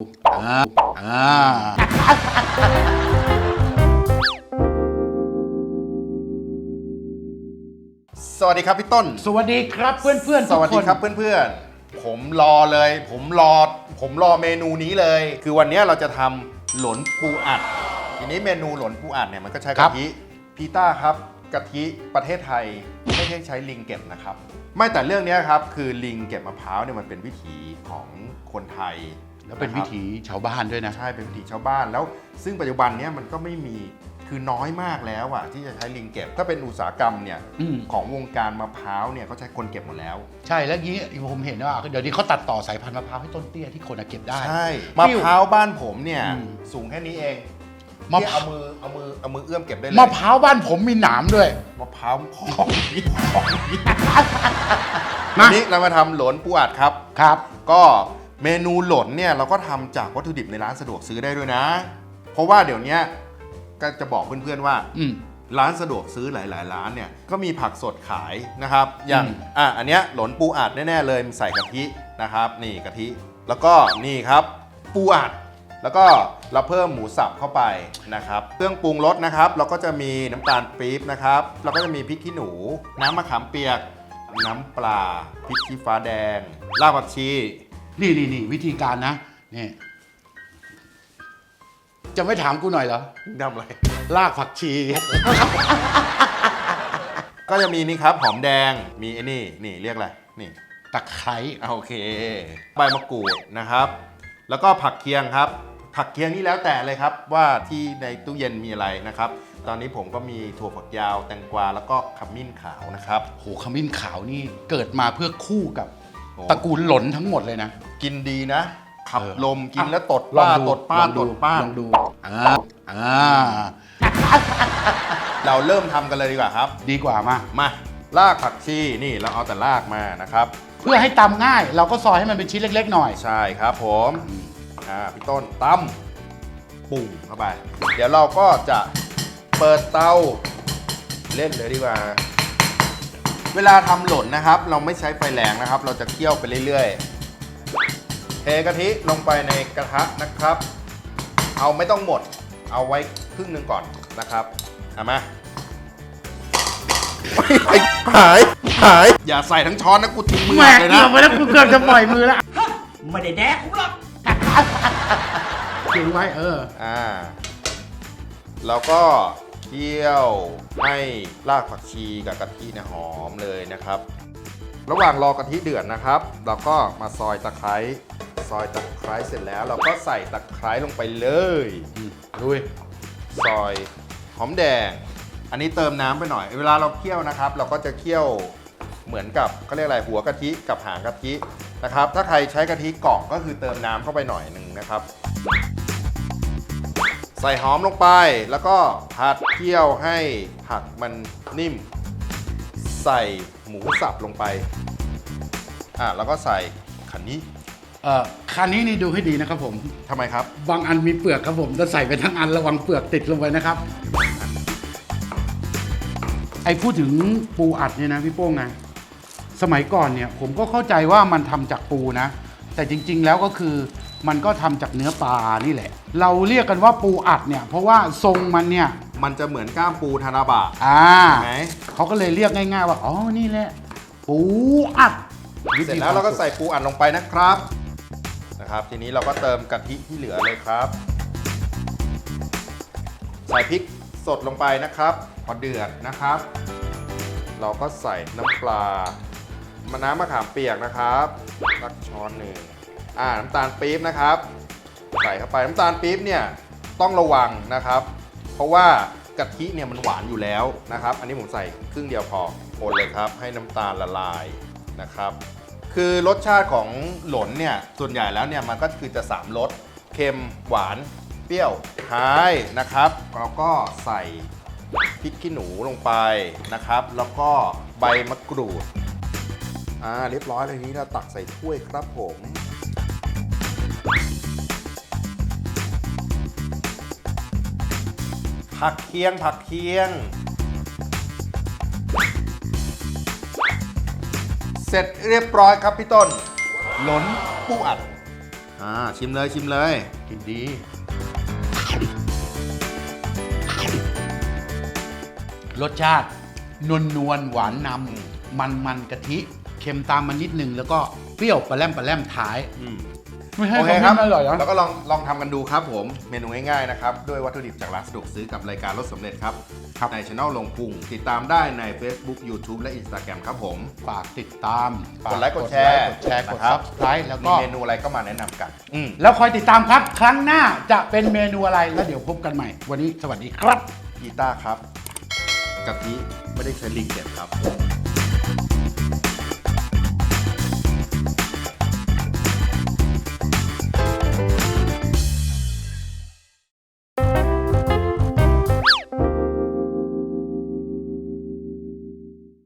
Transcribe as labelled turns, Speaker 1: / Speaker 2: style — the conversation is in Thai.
Speaker 1: อ่าอ่า
Speaker 2: สวัสดีครับพี่ต้น
Speaker 1: สวัสดีครับเพื่อนเพื่อนๆ
Speaker 2: ส
Speaker 1: ทุก
Speaker 2: วัส
Speaker 1: ค
Speaker 2: ดี
Speaker 1: น
Speaker 2: ครับเพื่อนๆ ผมรอเลย ผมรอ ผมรอเมนูนี้เลย คือวันนี้เราจะทำหลนปูอัด ทีนี้เมนูหลนปูอัดเนี่ยมันก็ใช้กะทิพีต้าครับกะทิประเทศไทยไม่ใช่ใช้ลิงเก็บนะครับ ไม่แต่เรื่องเนี้ยครับคือลิงเก็บมะพร้าวเนี่ยมันเป็นวิถีของคนไทย
Speaker 1: แล้วเป็นวิถีชาวบ้านด้วยนะ
Speaker 2: ใช่ เป็นวิถีชาวบ้านแล้ว ซึ่งปัจจุบันเนี้ยมันก็ไม่มีคือน้อยมากแล้วอะที่จะใช้ลิงเก็บ ถ้าเป็นอุตสาหกรรมเนี่ย
Speaker 1: อืม
Speaker 2: ของวงการมะพร้าวเนี่ยเขาใช้คนเก็บหมดแล้ว
Speaker 1: ใช่แล้วนี้ผมเห็นว่าเดี๋ยวนี้เขาตัดต่อสายพันธุ์มะพร้าวให้ต้นเตี้ยที่คนอะเก็บได้
Speaker 2: ใช่มะพร้าวบ้านผมเนี่ย
Speaker 1: อืม
Speaker 2: สูงแค่นี้เอง
Speaker 1: มะ
Speaker 2: ที่
Speaker 1: พร้า
Speaker 2: เอา
Speaker 1: ว
Speaker 2: มือเอามือเอามือเอื้อมเก็บได้เลย
Speaker 1: มะพร้าวบ้านผมมีหนามด้วย
Speaker 2: มะพร้าวพองนี้พองนี้
Speaker 1: มา
Speaker 2: วันนี้เรามาทำหลนปูอัดครับ
Speaker 1: ครับ
Speaker 2: ก็ เมนูหลนเนี่ยเราก็ทำจากวัตถุดิบในร้านสะดวกซื้อได้ด้วยนะ เพราะว่าเดี๋ยวเนี้ยก็จะบอกเพื่อนๆว่า
Speaker 1: อืม
Speaker 2: ร้านสะดวกซื้อหลาย ๆ ร้านเนี่ยก็มีผักสดขายนะครับ อย่าง
Speaker 1: อืม
Speaker 2: อะอันเนี้ยหลนปูอัดแน่ๆเลยใส่กะทินะครับ นี่กะทิแล้วก็นี่ครับ ปูอัดแล้วก็เราเพิ่มหมูสับเข้าไปนะครับ เครื่องปรุงรสนะครับ เราก็จะมีน้ำตาลปี๊บนะครับ เราก็จะมีพริกขี้หนู น้ำมะขามเปียก น้ำปลาพริกชี้ฟ้าแดงรากผักชี
Speaker 1: นี่นี่นี่วิธีการนะนี่จะไม่ถามกูหน่อยเหรอ
Speaker 2: ทำอะไร
Speaker 1: ลากผักชี
Speaker 2: ก็จะมีนี่ครับ หอมแดงมีไอ้นี่นี่เรียกอะไรนี่
Speaker 1: ตะไคร้
Speaker 2: อะโอเค ใบมะกรูดนะครับ แล้วก็ผักเคียงครับ ผักเคียงนี่แล้วแต่เลยครับ ว่าที่ในตู้เย็นมีอะไรนะครับ ตอนนี้ผมก็มีถั่วฝักยาวแตงกวาแล้วก็ขมิ้นขาวนะครับ
Speaker 1: โหขมิ้นขาวนี่เกิดมาเพื่อคู่กับ
Speaker 2: โอ้
Speaker 1: ตระกูลหลนทั้งหมดเลยนะ
Speaker 2: กินดีนะ ขับ
Speaker 1: เออ
Speaker 2: ลมกินแล้วตด
Speaker 1: ลอ
Speaker 2: ป้าง
Speaker 1: ดู
Speaker 2: ตดป้า
Speaker 1: ลอง
Speaker 2: ตดป้า
Speaker 1: ลองดูอ่าอ่า
Speaker 2: เราเริ่มทำกันเลยดีกว่าครับ
Speaker 1: ดีกว่ามา
Speaker 2: มาลากผักชีนี่เราเอาแต่ลากมานะครับ
Speaker 1: เพื่อให้ตำง่าย เราก็ซอยให้มันเป็นชิ้นเล็ก ๆ หน่อย
Speaker 2: ใช่ครับผมอ่าพี่ต้นตำปุ่งเข้าไป เดี๋ยวเราก็จะเปิดเตาเล่นเลยดีกว่า เวลาทำหล่นนะครับ เราไม่ใช้ไฟแรงนะครับ เราจะเคี่ยวไปเรื่อยๆ เทกะทิลงไปในกระทะนะครับ เอาไม่ต้องหมด เอาไว้ครึ่งหนึ่งก่อนนะครับเอามาไอ้หายหาย อย่าใส่ทั้งช้อนนะกูทิ้งมือ
Speaker 1: แหม่
Speaker 2: เลย
Speaker 1: เกื
Speaker 2: นะ
Speaker 1: อบไปแล้วกูเกือบจะปล่อยมือแล้ว
Speaker 3: ไม่ได้แดกกูหรอก
Speaker 1: ถึงไว้เออ
Speaker 2: อ่า แล้วก็ เคี่ยวให้รากผักชีกับกะทิเนี่ยหอมเลยนะครับ ระหว่างรอกะทิเดือดนะครับ เราก็มาซอยตะไคร้ซอยตะไคร้เสร็จแล้ว เราก็ใส่ตะไคร้ลงไปเลย
Speaker 1: อืมลุย
Speaker 2: ซอยหอมแดง อันนี้เติมน้ำไปหน่อย เวลาเราเคี่ยวนะครับ เราก็จะเคี่ยวเหมือนกับเขาเรียกอะไรหัวกะทิกับหางกะทินะครับ ถ้าใครใช้กะทิกล่องก็คือเติมน้ำเข้าไปหน่อยหนึ่งนะครับ ใส่หอมลงไปแล้วก็ผัดเคี่ยวให้ผักมันนิ่ม ใส่หมูสับลงไปอะแล้วก็ใส่ขันนี้
Speaker 1: เอ่อคันนี้นี่ดูให้ดีนะครับผม
Speaker 2: ทำไมครับ
Speaker 1: บางอันมีเปลือกครับผมจะใส่ไปทั้งอันระวังเปลือกติดลงไปนะครับ ไอ้พูดถึงปูอัดเนี่ยนะพี่โป้งนะ สมัยก่อนเนี่ยผมก็เข้าใจว่ามันทำจากปูนะ แต่จริง ๆ แล้วก็คือ มันก็ทำจากเนื้อปลานี่แหละ เราเรียกกันว่าปูอัดเนี่ย เพราะว่าทรงมันเนี่ย
Speaker 2: มันจะเหมือนก้ามปูธนาบะ
Speaker 1: อ่า
Speaker 2: ใช่ไหม
Speaker 1: เขาก็เลยเรียกง่าย ๆ ว่าอ๋อนี่แหละ ปูอัด
Speaker 2: เสร็จแล้วเราก็ใส่ปูอัดลงไปนะครับนะครับ ทีนี้เราก็เติมกะทิที่เหลือเลยครับ ใส่พริกสดลงไปนะครับ พอเดือดนะครับ เราก็ใส่น้ำปลามะน้ำมะขามเปียกนะครับสักช้อนหนึ่ง อ่าน้ำตาลปี๊บนะครับ ใส่เข้าไปน้ำตาลปี๊บเนี่ยต้องระวังนะครับ เพราะว่ากะทิเนี่ยมันหวานอยู่แล้วนะครับ อันนี้ผมใส่ครึ่งเดียวพอคนเลยครับ ให้น้ำตาลละลายนะครับ คือรสชาติของหลนเนี่ยส่วนใหญ่แล้วเนี่ยมันก็คือจะ3รสเค็มหวานเปรี้ยวท้ายนะครับเราก็ใส่พริกขี้หนูลงไปนะครับ แล้วก็ใบมะกรูดอ่าเรียบร้อยเลยนี้เราตักใส่ถ้วยครับผม ผักเคียงผักเคียง เสร็จเรียบร้อยครับพี่ต้น หลนปูอัด อ่า ชิมเลยชิมเลย
Speaker 1: กินดี รสชาตินวลนวลหวานนำมันมันกะทิ เค็มตามมันนิดนึงแล้วก็เปรี้ยวปลาแรมปลาแรมท้าย
Speaker 2: อืม
Speaker 1: ไม่ให้
Speaker 2: โอเค
Speaker 1: ค
Speaker 2: ครั
Speaker 1: รับบอร่อยเหรอ
Speaker 2: แล้วก็ลองลองทำกันดูครับผม เมนูง่ายๆนะครับ ด้วยวัตถุดิบจากร้านสะดวกซื้อกับรายการรสสำเร็จครับ
Speaker 1: ครับ
Speaker 2: ในช anel ลงพุงติดตามได้ใน Facebook YouTube และ Instagram ครับผม
Speaker 1: ฝากติดตาม
Speaker 2: กดไลค์กดแชร์
Speaker 1: กดแชร์ กด
Speaker 2: นะครับ
Speaker 1: subscribe แล้ว
Speaker 2: มี
Speaker 1: ก็
Speaker 2: เมนูอะไรก็มาแนะนำกันอืม
Speaker 1: แล้วคอยติดตามครับ ครั้งหน้าจะเป็นเมนูอะไร แล้วเดี๋ยวพบกันใหม่ วันนี้สวัสดีครับ
Speaker 2: กีตาร์ครับกะทิไม่ได้ใช้ลิงเด็ดครับ